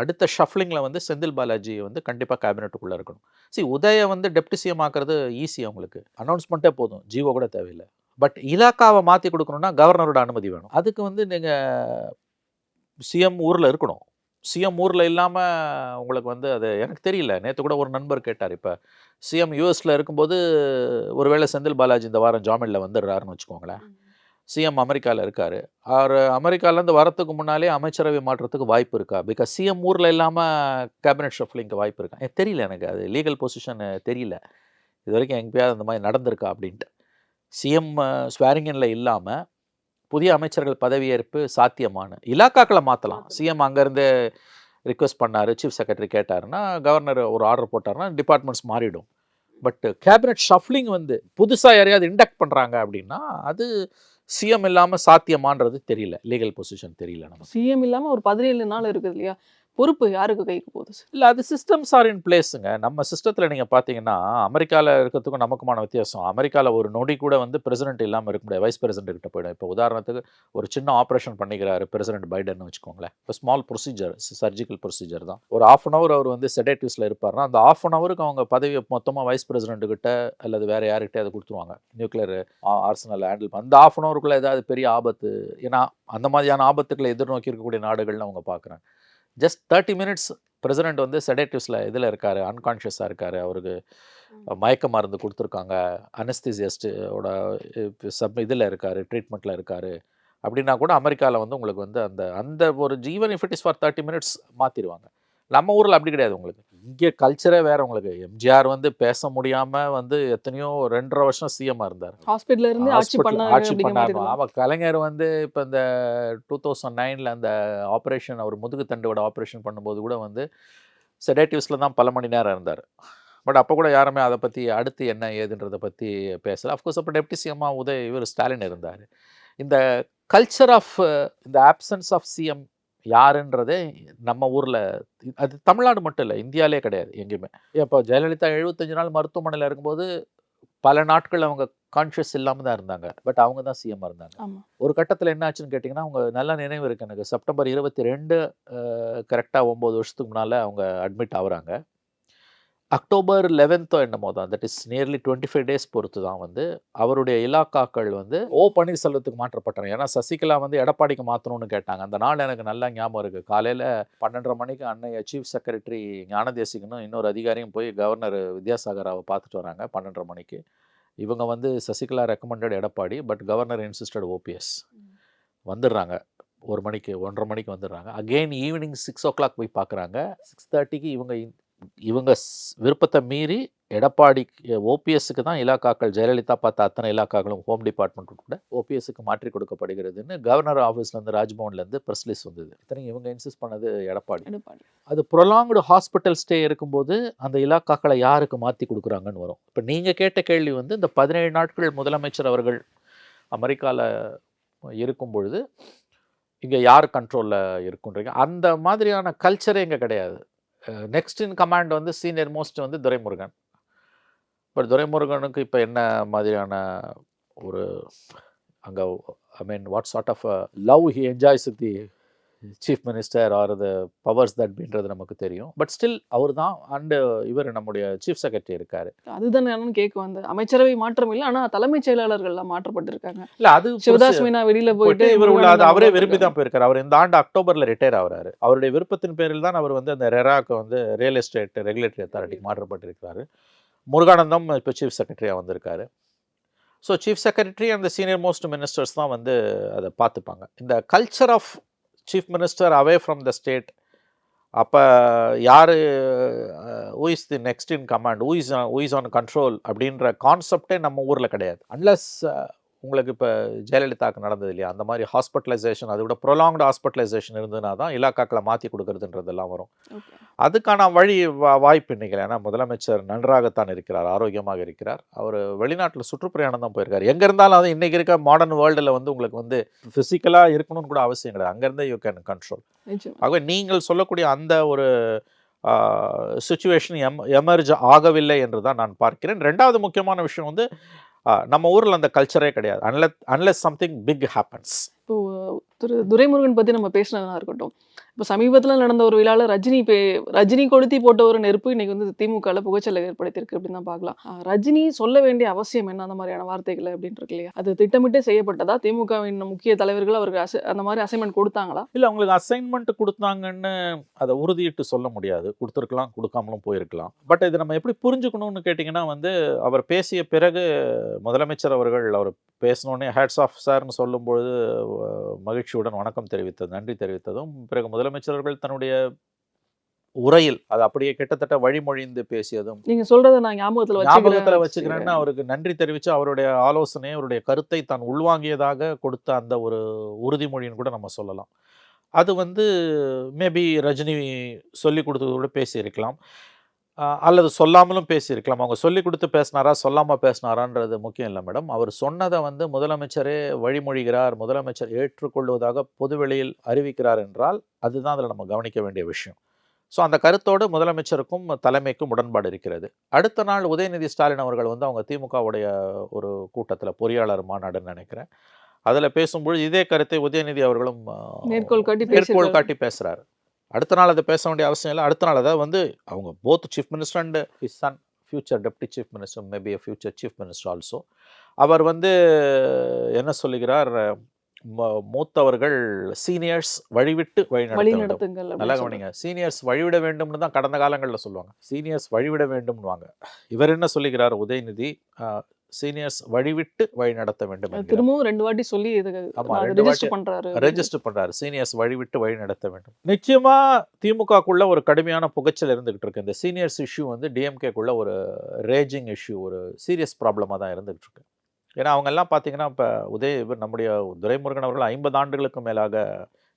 அடுத்த ஷஃப்லிங்கில் வந்து செந்தில் பாலாஜி வந்து கண்டிப்பாக கேபினெட்டுக்குள்ளே இருக்கணும். சி உதய வந்து டெப்டி சிஎம் ஆக்குறது ஈஸி அவங்களுக்கு. அனௌன்ஸ்மெண்ட்டே போதும். ஜீவோ கூட தேவையில்லை. பட் இலாக்காவை மாற்றி கொடுக்கணும்னா கவர்னரோட அனுமதி வேணும். அதுக்கு வந்து நீங்கள் சிஎம் ஊரில் இருக்கணும். சிஎம் ஊரில் இல்லாமல் உங்களுக்கு வந்து அது எனக்கு தெரியல. நேற்று கூட ஒரு நண்பர் கேட்டார். இப்போ சிஎம் யூஎஸில் இருக்கும்போது ஒருவேளை செந்தில் பாலாஜி இந்த வாரம் ஜாமீனில் வந்துடுறாருன்னு வச்சுக்கோங்களேன். சிஎம் அமெரிக்காவில் இருக்கார். அவர் அமெரிக்காலேருந்து வரத்துக்கு முன்னாலே அமைச்சரவை மாற்றத்துக்கு வாய்ப்பு இருக்கா? பிகாஸ் சிஎம் ஊரில் இல்லாமல் கேபினட் ஷஃப்லிங்க்கு வாய்ப்பு இருக்கா? எனக்கு தெரியல எனக்கு. அது லீகல் பொசிஷன் தெரியல. இது வரைக்கும் எங்கேயாவது அந்த மாதிரி நடந்திருக்கா அப்படின்ட்டு. சிஎம் ஸ்வேரிங்கனில் இல்லாமல் புதிய அமைச்சர்கள் பதவியேற்பு சாத்தியமான இலாக்காக்களை மாற்றலாம் சிஎம் அங்கேருந்து ரிக்வெஸ்ட் பண்ணார் சீஃப் செக்ரட்டரி கேட்டாருன்னா கவர்னர் ஒரு ஆர்டர் போட்டாருன்னா டிபார்ட்மெண்ட்ஸ் மாறிடும். பட் கேபினட் ஷஃப்லிங் வந்து புதுசாக யாரையாவது இண்டக்ட் பண்ணுறாங்க அப்படின்னா அது சிஎம் இல்லாமல் சாத்தியமான்றது தெரியல. லீகல் பொசிஷன் தெரியல நமக்கு. சிஎம் இல்லாம ஒரு பதினேழு நாள் இருக்குது இல்லையா? பொறுப்பு யாருக்கு கைக்கு போகுது இல்லை அது சிஸ்டம்ஸ் ஆர் இன் பிளேஸுங்க நம்ம சிஸ்டத்தில் நீங்கள் பார்த்தீங்கன்னா அமெரிக்காவில் இருக்கிறதுக்கும் நமக்குமான வித்தியாசம். அமெரிக்காவில் ஒரு நொடி கூட வந்து பிரசிடென்ட் இல்லாமல் இருக்க முடியாது. வைஸ் பிரசிடென்ட் கிட்ட போயிடும். இப்போ உதாரணத்துக்கு ஒரு சின்ன ஆப்ரேஷன் பண்ணிக்கிறாரு பிரசிடென்ட் பைடன் வச்சுக்கோங்களேன். இப்போ ஸ்மால் ப்ரொசீஜர் சர்ஜிக்கல் ப்ரொசீஜர் தான். ஒரு ஆஃப் அன் அவர் அவர் வந்து செடேட்டிவ்ஸில் இருப்பார்னா அந்த ஆஃப் அன் அவருக்கு அவங்க பதவியை மொத்தமாக வைஸ் பிரசிடென்ட் கிட்ட அல்லது வேறு யார்கிட்டே அதை கொடுத்துருவாங்க. நியூக்ளியர் ஆர்சனல் ஹேண்டில் அந்த ஆஃப் அன் அவருக்குள்ளே ஏதாவது பெரிய ஆபத்து ஏன்னா அந்த மாதிரியான ஆபத்துக்களை எதிர்நோக்கி இருக்கக்கூடிய நாடுகள்னு அவங்க பார்க்குறாங்க ஜஸ்ட் தேர்ட்டி மினிட்ஸ் பிரசிடென்ட் வந்து செடேட்டிவ்ஸில் இதில் இருக்கார் அன்கான்ஷியஸாக இருக்கார். அவருக்கு மயக்க மருந்து கொடுத்துருக்காங்க. அனஸ்திசியஸ்டோட சப் இதில் இருக்கார் ட்ரீட்மெண்ட்டில் இருக்கார். அப்படின்னா கூட அமெரிக்காவில் வந்து உங்களுக்கு வந்து அந்த அந்த ஒரு ஜீவன் if it is for thirty minutes மாற்றிடுவாங்க நம்ம ஊரில் அப்படி கிடையாது உங்களுக்கு. இங்கே கல்ச்சரே வேறு உங்களுக்கு. எம்ஜிஆர் வந்து பேச முடியாமல் வந்து எத்தனையோ ரெண்டரை வருஷம் சிஎம்மாக இருந்தார். ஹாஸ்பிட்டல்ல இருந்து ஆட்சி பண்ணாங்க ஆட்சி பண்ணாரு. ஆமாம் கலைஞர் வந்து இப்போ இந்த டூ தௌசண்ட் நைனில் அந்த ஆப்ரேஷன் அவர் முதுகு தண்டுவோட ஆப்ரேஷன் பண்ணும்போது கூட வந்து செடேட்டிவ்ஸில் தான் பல மணி நேரம் இருந்தார். பட் அப்போ கூட யாருமே அதை பற்றி அடுத்து என்ன ஏதுன்றதை பற்றி பேசல. அஃப்கோர்ஸ் அப்போ டெப்டி சிஎம்மாக உதய் இவர் ஸ்டாலின் இருந்தார். இந்த கல்ச்சர் ஆஃப் இந்த ஆப்சன்ஸ் ஆஃப் சிஎம் யாருன்றதே நம்ம ஊரில். அது தமிழ்நாடு மட்டும் இல்லை இந்தியாவிலே கிடையாது எங்கேயுமே. இப்போ ஜெயலலிதா எழுபத்தஞ்சு நாள் மருத்துவமனையில் இருக்கும்போது பல நாட்கள் அவங்க கான்ஷியஸ் இல்லாமல் தான் இருந்தாங்க. பட் அவங்க தான் சிஎம் இருந்தாங்க. ஒரு கட்டத்தில் என்ன ஆச்சுன்னு கேட்டிங்கன்னா அவங்க நல்ல நினைவு இருக்கு எனக்கு. செப்டம்பர் இருபத்தி ரெண்டு கரெக்டாக ஒம்பது வருஷத்துக்கு முன்னால் அவங்க அட்மிட் ஆகுறாங்க. அக்டோபர் லெவன்த்தோ என்னமோ தான். That is nearly twenty five days பொறுத்து தான் வந்து அவருடைய இலாக்காக்கள் வந்து ஓ பன்னீர்செல்வத்துக்கு மாற்றப்பட்டன. ஏன்னா சசிகலா வந்து எடப்பாடிக்கு மாற்றணும்னு கேட்டாங்க. அந்த நாள் எனக்கு நல்லா ஞாபகம் இருக்குது காலையில் பன்னெண்டரை மணிக்கு அன்னைய சீஃப் செக்ரட்டரி ஞானதேசிகனும் இன்னொரு அதிகாரியும் போய் கவர்னர் வித்யாசாகராவை பார்த்துட்டு வராங்க பன்னெண்டரை மணிக்கு. இவங்க வந்து Sasikala recommended Edappadi but governor insisted OPS வந்துடுறாங்க. ஒரு மணிக்கு ஒன்றரை மணிக்கு வந்துடுறாங்க. Again evening six o'clock போய் பார்க்குறாங்க. சிக்ஸ் தேர்ட்டிக்கு இவங்க இவங்க விருப்பத்தை மீறி எடப்பாடி ஓபிஎஸ்க்கு தான் இலாக்காக்கள் ஜெயலலிதா பார்த்த அத்தனை இலாக்காக்களும் ஹோம் டிபார்ட்மெண்ட் கூட ஓபிஎஸ்க்கு மாற்றி கொடுக்கப்படுகிறதுன்னு கவர்னர் ஆஃபீஸ்லேருந்து ராஜ்பவன்லேருந்து ப்ரெஸ் ரிலீஸ் வந்தது. இத்தனையும் இவங்க இன்சிஸ்ட் பண்ணது எடப்பாடி. எடப்பாடி. அது ப்ரொலாங்டு ஹாஸ்பிட்டல் ஸ்டே இருக்கும்போது அந்த இலாக்காக்களை யாருக்கு மாற்றி கொடுக்குறாங்கன்னு வரும். இப்போ நீங்கள் கேட்ட கேள்வி வந்து இந்த பதினேழு நாட்கள் முதலமைச்சர் அவர்கள் அமெரிக்காவில் இருக்கும் பொழுது இங்கே யார் கண்ட்ரோலில் இருக்குன்றீங்க? அந்த மாதிரியான கல்ச்சரே இங்கே கிடையாது. நெக்ஸ்ட் இன் கமாண்ட் வந்து சீனியர் மோஸ்ட் வந்து துரைமுருகன். பட் துரைமுருகனுக்கு இப்போ என்ன மாதிரியான ஒரு அங்கே I mean what sort of love he enjoys the chief minister or the powers that பீன்றது நமக்கு தெரியும். பட் ஸ்டில் அவர் தான் அண்டு இவர் நம்முடைய சீஃப் செக்ரட்டரி இருக்கார். அதுதான் நானும் கேட்க வந்தேன். அமைச்சரவை மாற்றம் இல்லை ஆனா தலைமைச் செயலாளர்கள்லாம் மாற்றப்பட்டிருக்காங்க. இல்லை அது சிவதாஸ் மீனா வெளியில போயிட்டு இவர் உள்ள அது அவரே விரும்பி தான். போயிருக்காரு. அவர் இந்த ஆண்டு அக்டோபர்ல ரிட்டையர் ஆகுறாரு. அவருடைய விருப்பத்தின் பேரில் தான் அவர் வந்து அந்த ரெராக்கு வந்து ரியல் எஸ்டேட் ரெகுலேட்டரி அத்தாரிட்டிக்கு மாற்றப்பட்டிருக்கிறாரு. முருகானந்தம் இப்போ சீஃப் செக்ரட்டரியாக வந்திருக்காரு. ஸோ சீஃப் செக்ரட்டரி அந்த சீனியர் மோஸ்ட் மினிஸ்டர்ஸ் தான் வந்து அதை பார்த்துப்பாங்க. இந்த culture of chief minister away from the state அப்போ யார் who is the next in command who is who is on control அப்படின்ற கான்செப்டே நம்ம ஊரில் கிடையாது. அன்லஸ் உங்களுக்கு இப்போ ஜெயலலிதாவுக்கு நடந்தது இல்லையா? அந்த மாதிரி ஹாஸ்பிட்டலைசேஷன் அதை விட ப்ரொலாங்டு ஹாஸ்பிட்டலைசேஷன் இருந்ததுனா தான் இலாக்காக்களை மாற்றி கொடுக்கறதுன்றதெல்லாம் வரும். அதுக்கான வழி வா வாய்ப்பு இன்னைக்கு ஏன்னா முதலமைச்சர் நன்றாகத்தான் இருக்கிறார் ஆரோக்கியமாக இருக்கிறார். அவர் வெளிநாட்டில் சுற்றுப்பிரயாணம் தான் போயிருக்காரு. எங்கே இருந்தாலும் அது இன்னைக்கு இருக்க மாடர்ன் வேர்ல்டில் வந்து உங்களுக்கு வந்து ஃபிசிக்கலாக இருக்கணும்னு கூட அவசியம் கிடையாது. அங்கேருந்தே யூ கேன் கண்ட்ரோல். ஆகவே நீங்கள் சொல்லக்கூடிய அந்த ஒரு சுச்சுவேஷன் எம் எமர்ஜ் ஆகவில்லை என்று தான் நான் பார்க்கிறேன். ரெண்டாவது முக்கியமான விஷயம் வந்து நம்ம ஊரில் அந்த கல்ச்சரே கிடையாது. Unless unless something big happens இப்போ திரு துரைமுருகன் பற்றி நம்ம பேசினதாக இருக்கட்டும். இப்போ சமீபத்தில் நடந்த ஒரு விழாவில் ரஜினி பே ரஜினி கொளுத்தி போட்ட ஒரு நெருப்பு இன்னைக்கு வந்து திமுகவில் புகைச்சலை ஏற்படுத்தியிருக்கு அப்படின்னு தான் பார்க்கலாம். ரஜினி சொல்ல வேண்டிய அவசியம் என்ன? அந்த மாதிரியான வார்த்தைகள் அப்படின்னு இருக்கு இல்லையா? அது திட்டமிட்டே செய்யப்பட்டதா? திமுகவின் முக்கிய தலைவர்கள் அவருக்கு அசை- அந்த மாதிரி அசைன்மெண்ட் கொடுத்தாங்களா? இல்லை அவங்களுக்கு அசைன்மெண்ட் கொடுத்தாங்கன்னு அதை உறுதியிட்டு சொல்ல முடியாது. கொடுத்துருக்கலாம் கொடுக்காமலும் போயிருக்கலாம். பட் இது நம்ம எப்படி புரிஞ்சுக்கணும்னு கேட்டிங்கன்னா வந்து அவர் பேசிய பிறகு முதலமைச்சர் அவர்கள் அவர் பேசினோடனே ஹேட்ஸ் ஆஃப் சார்னு சொல்லும்பொழுது மகிழ்ச்சி மகிழ்ச்சியுடன் வணக்கம் தெரிவித்தது நன்றி தெரிவித்ததும் பிறகு முதலமைச்சர் அவர்கள் தன்னுடைய உரையில் அது அப்படியே கிட்டத்தட்ட வழிமொழிந்து பேசியதும் நீங்க சொல்றதை நான் ஞாபகத்துல ஞாபகத்துல வச்சுக்கிறேன் வச்சுக்கிறேன்னு அவருக்கு நன்றி தெரிவித்து அவருடைய ஆலோசனை அவருடைய கருத்தை தான் உள்வாங்கியதாக கொடுத்த அந்த ஒரு உறுதிமொழின்னு கூட நம்ம சொல்லலாம். அது வந்து மேபி ரஜினி சொல்லி கொடுத்தது கூட பேசியிருக்கலாம். அல்லது சொல்லாமலும் பேசியிருக்கலாம். அவங்க சொல்லி கொடுத்து பேசினாரா சொல்லாமல் பேசினாரான்றது முக்கியம் இல்லை மேடம். அவர் சொன்னதை வந்து முதலமைச்சரே வழிமொழிகிறார் முதலமைச்சர் ஏற்றுக்கொள்வதாக பொதுவெளியில் அறிவிக்கிறார் என்றால் அதுதான் அதில் நம்ம கவனிக்க வேண்டிய விஷயம். ஸோ அந்த கருத்தோடு முதலமைச்சருக்கும் தலைமைக்கும் உடன்பாடு இருக்கிறது. அடுத்த நாள் உதயநிதி ஸ்டாலின் அவர்கள் வந்து அவங்க திமுகவுடைய ஒரு கூட்டத்தில் பொறியாளர் மாநாடுன்னு நினைக்கிறேன். அதில் பேசும்பொழுது இதே கருத்தை உதயநிதி அவர்களும் மேற்கோள் காட்டி மேற்கோள். காட்டி பேசுகிறாரு அடுத்த நாள் அதை பேச வேண்டிய அவசியம் இல்லை. அடுத்த நாள் அதாவது வந்து அவங்க both chief minister and his son future deputy chief minister maybe future chief minister also அவர் வந்து என்ன சொல்லுகிறார்? ம- மூத்தவர்கள் சீனியர்ஸ் வழிவிட்டு வழி நடத்துங்கள் நல்லா. கவனிங்க. சீனியர்ஸ் வழிவிட வேண்டும்னு தான் கடந்த காலங்களில் சொல்லுவாங்க. சீனியர்ஸ் வழிவிட வேண்டும்னுவாங்க. இவர் என்ன சொல்லுகிறார்? உதயநிதி சீனியர்ஸ் வழிவிட்டு வழி நடத்த வேண்டும். திரும்பவும் ரெண்டு வாட்டி சொல்லி இதுக்கு ஆமா, ரெண்டு ரெஜிஸ்டர் வாட்டி பண்றாரு. ரெஜிஸ்டர் பண்றாரு. சீனியர்ஸ் வழிவிட்டு வழி நடத்த வேண்டும். நிச்சயமா திமுகக்குள்ள ஒரு கடுமையான புகைச்சல் இருந்துகிட்டு இருக்கு. இந்த சீனியர்ஸ் இஷ்யூ வந்து டிஎம்கேக்குள்ள ஒரு ரேஜிங் இஷ்யூ ஒரு சீரியஸ் ப்ராப்ளமாக தான் இருந்துகிட்டு இருக்கு. ஏன்னா அவங்க எல்லாம் பார்த்தீங்கன்னா இப்போ உதய இவர் நம்முடைய துரைமுருகன் அவர்கள் ஐம்பது ஆண்டுகளுக்கு மேலாக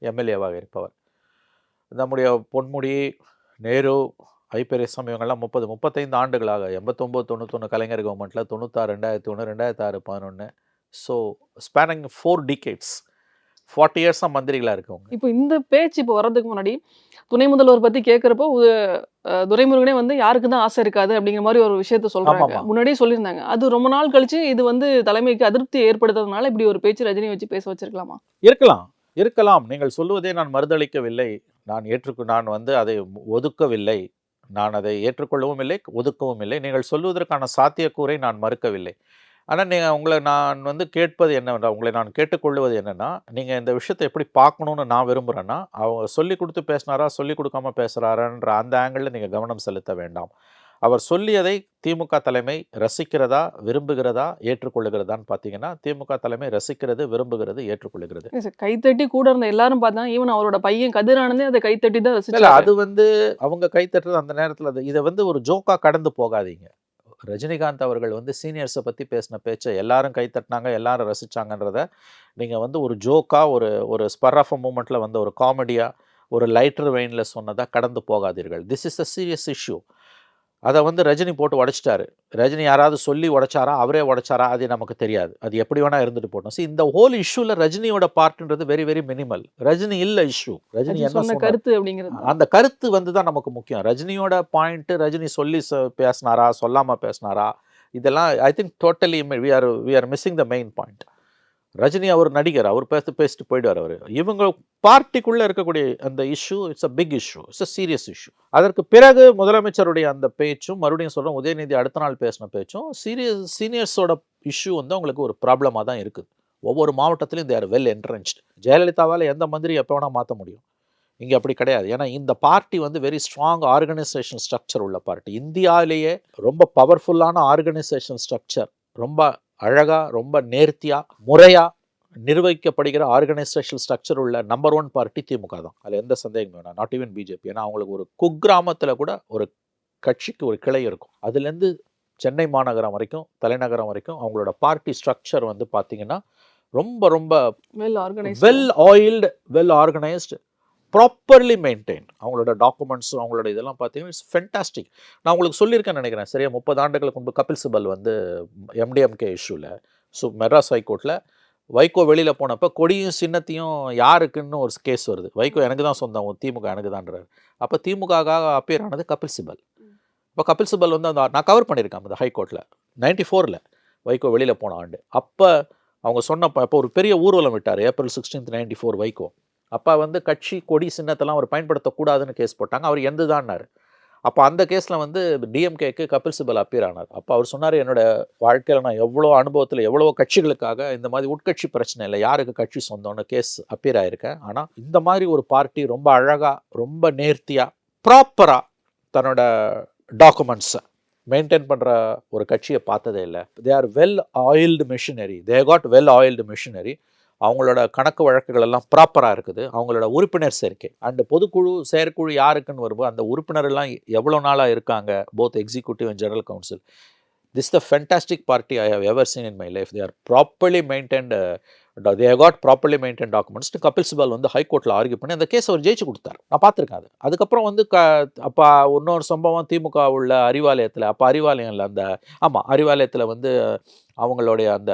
எம்எல்ஏவாக இருப்பவர். நம்முடைய பொன்முடி நேரு ஐ பெரியசாமி இவங்கெல்லாம் முப்பது முப்பத்தைந்து ஆண்டுகளாக எண்பத்தொம்போது தொண்ணூத்தொன்று கலைஞர் கவர்மெண்ட்டில் தொண்ணூத்தாறு ரெண்டாயிரத்தி ஒன்று ரெண்டாயிரத்தி ஆறு பதினொன்று so spanning four decades forty இயர்ஸாக மந்திரிகளாக இருக்கவங்க. இப்போ இந்த பேச்சு இப்போ வர்றதுக்கு முன்னாடி துணை முதல்வர் பத்தி கேட்கறப்போ துரைமுருகனே வந்து யாருக்கு தான் ஆசை இருக்காது அப்படிங்கிற மாதிரி ஒரு விஷயத்த சொல்றாங்க. ஆமாமா. முன்னாடியே சொல்லியிருந்தாங்க. அது ரொம்ப நாள் கழிச்சு இது வந்து தலைமைக்கு அதிருப்தி ஏற்படுத்துறதுனால இப்படி ஒரு பேச்சு ரஜினி வச்சு பேச வச்சிருக்கலாமா? இருக்கலாம். இருக்கலாம். நீங்கள் சொல்லுவதை நான் மறுதளிக்கவில்லை. நான் ஏற்றுக்கு நான் வந்து அதை ஒதுக்கவில்லை. நான் அதை ஏற்றுக்கொள்ளவும் இல்லை ஒதுக்கவும் இல்லை. நீங்கள் சொல்வதற்கான சாத்தியக்கூறை நான் மறுக்கவில்லை. ஆனால் நீங்கள் உங்களை நான் வந்து கேட்பது என்னவென்றால் உங்களை நான் கேட்டுக்கொள்வது என்னென்னா நீங்கள் இந்த விஷயத்தை எப்படி பார்க்கணுன்னு நான் விரும்புகிறேன்னா அவங்க சொல்லி கொடுத்து பேசினாரா சொல்லி கொடுக்காம பேசுகிறாரான்ற அந்த ஆங்கிளில் நீங்கள் கவனம் செலுத்த வேண்டாம். அவர் சொல்லியதை திமுக தலைமை ரசிக்கிறதா விரும்புகிறதா ஏற்றுக்கொள்ளுகிறதான்னு பார்த்தீங்கன்னா திமுக தலைமை ரசிக்கிறது விரும்புகிறது ஏற்றுக்கொள்ளுகிறது. கைத்தட்டி கூட இருந்த எல்லாரும் பார்த்தா ஈவன் அவரோட பையன் கதிரானந்தே அதை கைத்தட்டி தான் இல்ல ரசிச்சாரு அது வந்து அவங்க கை தட்டுறது அந்த நேரத்தில் அது இதை வந்து ஒரு ஜோக்கா கடந்து போகாதீங்க. ரஜினிகாந்த் அவர்கள் வந்து சீனியர்ஸை பற்றி பேசின பேச்சை எல்லாரும் கை தட்டினாங்க எல்லாரும் ரசிச்சாங்கன்றத நீங்கள் வந்து ஒரு ஜோக்கா ஒரு ஒரு ஸ்பர் ஆஃப் மூமெண்ட்டில் வந்து ஒரு காமெடியாக ஒரு லைட்டர் வெயினில் சொன்னதாக கடந்து போகாதீர்கள். This is a serious issue அதை வந்து ரஜினி போட்டு உடைச்சிட்டாரு. ரஜினி யாராவது சொல்லி உடைச்சாரா அவரே உடைச்சாரா அது நமக்கு தெரியாது. அது எப்படி வேணா இருந்துட்டு போட்டோம் See, இந்த ஹோல் இஷ்யூல ரஜினியோட பார்ட்ன்றது வெரி வெரி மினிமல் ரஜினி இல்ல இஷ்யூ ரஜினி என்ன கருத்து அப்படிங்கிறது அந்த கருத்து வந்து தான் நமக்கு முக்கியம். ரஜினியோட பாயிண்ட் ரஜினி சொல்லி பேசினாரா சொல்லாம பேசினாரா இதெல்லாம் I think totally we are we are missing the main point Rajini அவர் நடிகர் அவர் பேச பேசிட்டு போயிடுவார் அவர். இவங்க பார்ட்டிக்குள்ளே இருக்கக்கூடிய அந்த issue it's a big issue it's a serious issue அதற்கு பிறகு முதலமைச்சருடைய அந்த பேச்சும் மறுபடியும் சொல்கிறோம் உதயநிதி அடுத்த நாள் பேசின பேச்சும் சீரியஸ் சீனியர்ஸோட இஷ்யூ வந்து அவங்களுக்கு ஒரு ப்ராப்ளமாக தான் இருக்குது. ஒவ்வொரு மாவட்டத்திலையும் தேர் வெல் என்ட்ரன்ச்ட் ஜெயலலிதாவால் எந்த மந்திரி எப்போ வேணால் மாற்ற முடியும். இங்கே அப்படி கிடையாது. ஏன்னா இந்த பார்ட்டி வந்து வெரி ஸ்ட்ராங் ஆர்கனைசேஷன் ஸ்ட்ரக்சர் உள்ள பார்ட்டி இந்தியாவிலேயே ரொம்ப பவர்ஃபுல்லான ஆர்கனைசேஷன் ஸ்ட்ரக்சர் ரொம்ப அழகா ரொம்ப நேர்த்தியா முறையா நிர்வகிக்கப்படுகிற ஆர்கனைசேஷன் ஸ்ட்ரக்சர் உள்ள நம்பர் ஒன் பார்ட்டி திமுக தான். அதில் எந்த சந்தேகமும் வேணாம். நாட் ஈவன் பிஜேபி ஏன்னா அவங்களுக்கு ஒரு குக்கிராமத்தில் கூட ஒரு கட்சிக்கு ஒரு கிளை இருக்கும். அதுலேருந்து சென்னை மாநகரம் வரைக்கும் தலைநகரம் வரைக்கும் அவங்களோட பார்ட்டி ஸ்ட்ரக்சர் வந்து பார்த்தீங்கன்னா ரொம்ப ரொம்ப well organise well oiled well organised properly maintain அவங்களோட டாக்குமெண்ட்ஸ் அவங்களோட இதெல்லாம் பார்த்தீங்கன்னா இட்ஸ் ஃபென்டாஸ்டிக் நான் உங்களுக்கு சொல்லியிருக்கேன்னு நினைக்கிறேன். சரியா? முப்பது ஆண்டுகளுக்கு முன்பு கபில் சிபல் வந்து எம்டிஎம்கே இஷ்யூவில் ஸோ மெட்ராஸ் ஹைகோர்ட்டில் வைகோ வெளியில் போனப்போ கொடியும் சின்னத்தையும் யாருக்குன்னு ஒரு கேஸ் வருது. வைகோ எனக்கு தான் சொந்தம் திமுக எனக்கு தான்றாரு அப்போ திமுகவாக அப்பியர் ஆனது கபில் சிபல். இப்போ கபில் சிபல் வந்து அந்த நான் கவர் பண்ணியிருக்கேன் அந்த ஹைகோர்ட்டில் நைன்டி ஃபோரில் வைகோ வெளியில் போன ஆண்டு. அப்போ அவங்க சொன்னப்போ அப்போ ஒரு பெரிய ஊர்வலம் விட்டார். April sixteenth ninety four Vaiko. அப்போ வந்து கட்சி கொடி சின்னத்தெல்லாம் அவர் பயன்படுத்தக்கூடாதுன்னு கேஸ் போட்டாங்க. அவர் எந்த தான்னார் அப்போ அந்த கேஸில் வந்து டிஎம்கேக்கு கபில் சிபல் அப்பீர் ஆனார். அப்போ அவர் சொன்னார் என்னோட வாழ்க்கையில் நான் எவ்வளோ அனுபவத்தில் எவ்வளோ கட்சிகளுக்காக இந்த மாதிரி உட்கட்சி பிரச்சனை இல்லை. யாருக்கு கட்சி சொந்தம்னு கேஸ் அப்பீர் ஆயிருக்கேன். ஆனால் இந்த மாதிரி ஒரு பார்ட்டி ரொம்ப அழகாக ரொம்ப நேர்த்தியாக ப்ராப்பராக தன்னோட டாக்குமெண்ட்ஸை மெயின்டைன் பண்ணுற ஒரு கட்சியை பார்த்ததே இல்லை. They are well oiled machinery they got well oiled machinery அவங்களோட கணக்கு வழக்குகள் எல்லாம் ப்ராப்பராக இருக்குது. அவங்களோட உறுப்பினர் சேர்க்கை. அண்ட் பொதுக்குழு செயற்குழு யாருக்குன்னு வரும்போது அந்த உறுப்பினர் எல்லாம் எவ்வளோ நாளாக இருக்காங்க? Both executive and general council this the fantastic party I have ever seen in my life they are properly maintained they got properly maintain documents Kapil Sibal வந்து ஹைகோர்ட்டில் ஆர்கியூ பண்ணி அந்த கேஸ் அவர் ஜெயிச்சு கொடுத்தார். நான் பார்த்துருக்கேன் அது. அதுக்கப்புறம் வந்து க அப்போ இன்னொரு சம்பவம் திமுக உள்ள அறிவாலயத்தில் அப்போ அறிவாலயம் இல்லை அந்த ஆமாம் அறிவாலயத்தில் வந்து அவங்களுடைய அந்த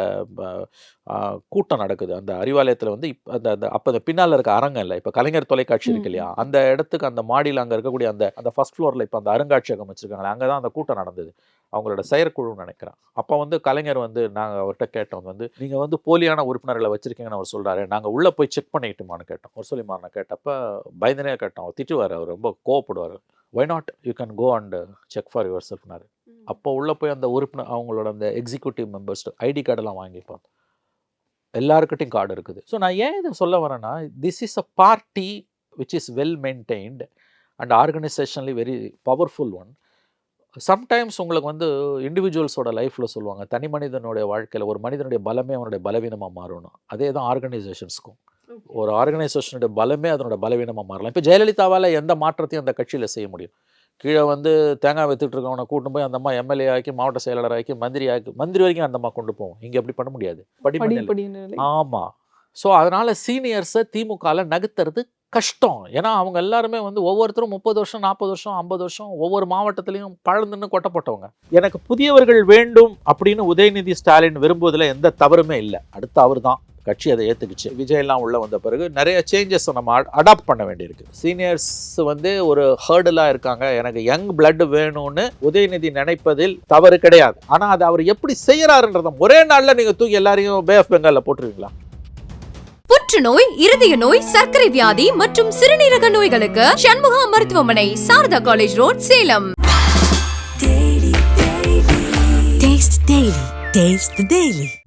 கூட்டம் நடக்குது. அந்த அறிவாலயத்தில் வந்து இப்போ அந்த அந்த அப்போ அந்த பின்னால் இருக்க அரங்கம் இல்லை. இப்போ கலைஞர் தொலைக்காட்சி இருக்கு இல்லையா? அந்த இடத்துக்கு அந்த மாடியில் அங்கே இருக்கக்கூடிய அந்த அந்த ஃபர்ஸ்ட் ஃப்ளோரில் இப்போ அந்த அருங்காட்சியகம் வச்சுருக்காங்களே அங்கே தான் அந்த கூட்டம் நடந்தது. அவங்களோட செயற்குழுன்னு நினைக்கிறேன். அப்போ வந்து கலைஞர் வந்து நாங்கள் அவர்கிட்ட கேட்டோம் வந்து நீங்கள் வந்து போலியான உறுப்பினர்களை வச்சிருக்கீங்கன்னு அவர் சொல்கிறாரு நாங்கள் உள்ளே போய் செக் பண்ணிக்கிட்டுமான்னு கேட்டோம். ஒரு சொல்லிமா நான் கேட்டப்ப பயந்தனே கேட்டோம். அவர் திட்டுவார் அவர் ரொம்ப கோவப்படுவார். Why not you can go and check for your செல்ஃப்னாரு அப்போ உள்ளே போய் அந்த உறுப்பினர் அவங்களோட அந்த எக்ஸிக்யூட்டிவ் மெம்பர்ஸ் ஐடி கார்டெல்லாம் வாங்கிப்போம் எல்லாருக்கிட்டையும் கார்டு இருக்குது. ஸோ நான் ஏன் இதை சொல்ல வரேன்னா this is a party which is well maintained and organisationally very powerful one sometimes உங்களுக்கு வந்து இண்டிவிஜுவல்ஸோட லைஃப்பில் சொல்லுவாங்க தனி மனிதனுடைய வாழ்க்கையில் ஒரு மனிதனுடைய பலமே அவனுடைய பலவீனமாக மாறணும். அதே தான் ஆர்கனைசேஷன்ஸ்க்கும் ஒரு ஆர்கனைசேஷனுடைய பலமே அதனோட பலவீனமாக மாறலாம். இப்போ ஜெயலலிதாவால் எந்த மாற்றத்தையும் அந்த கட்சியில் செய்ய முடியும். கீழே வந்து தேங்காய் வித்துட்டு இருக்கவனை கூட்டு போய் அந்த அம்மா எம்எல்ஏ ஆக்கி மாவட்ட செயலாளர் ஆக்கி மந்திரி ஆக்கி மந்திரி வரைக்கும் அந்த அம்மா கொண்டு போவோம். இங்கே அப்படி பண்ண முடியாது. படி ஆமாம் ஸோ அதனால் சீனியர்ஸை திமுகவில் நகர்த்துறது கஷ்டம். ஏன்னா அவங்க எல்லாருமே வந்து ஒவ்வொருத்தரும் முப்பது வருஷம் நாற்பது வருஷம் ஐம்பது வருஷம் ஒவ்வொரு மாவட்டத்திலையும் பழந்துன்னு கொட்டப்பட்டவங்க. எனக்கு புதியவர்கள் வேண்டும் அப்படின்னு உதயநிதி ஸ்டாலின் விரும்புவதில் எந்த தவறுமே இல்லை. அடுத்து அவர் தான். கட்சி அதை ஏற்றுக்குச்சு விஜயெல்லாம் உள்ளே வந்த பிறகு நிறைய சேஞ்சஸ் நம்ம அடாப்ட் பண்ண வேண்டியிருக்கு. சீனியர்ஸ் வந்து ஒரு ஹேர்டலாக இருக்காங்க. எனக்கு யங் பிளட் வேணும்னு உதயநிதி நினைப்பதில் தவறு கிடையாது. ஆனால் அதை அவர் எப்படி செய்யறாருன்றத ஒரே நாளில் நீங்கள் தூக்கி எல்லாரையும் பே ஆஃப் பெங்காலில் போட்டுருவீங்களா? புற்றுநோய் இருதய நோய் சர்க்கரை வியாதி மற்றும் சிறுநீரக நோய்களுக்கு சண்முகா மருத்துவமனை Sarada college road Salem Taste the Daily.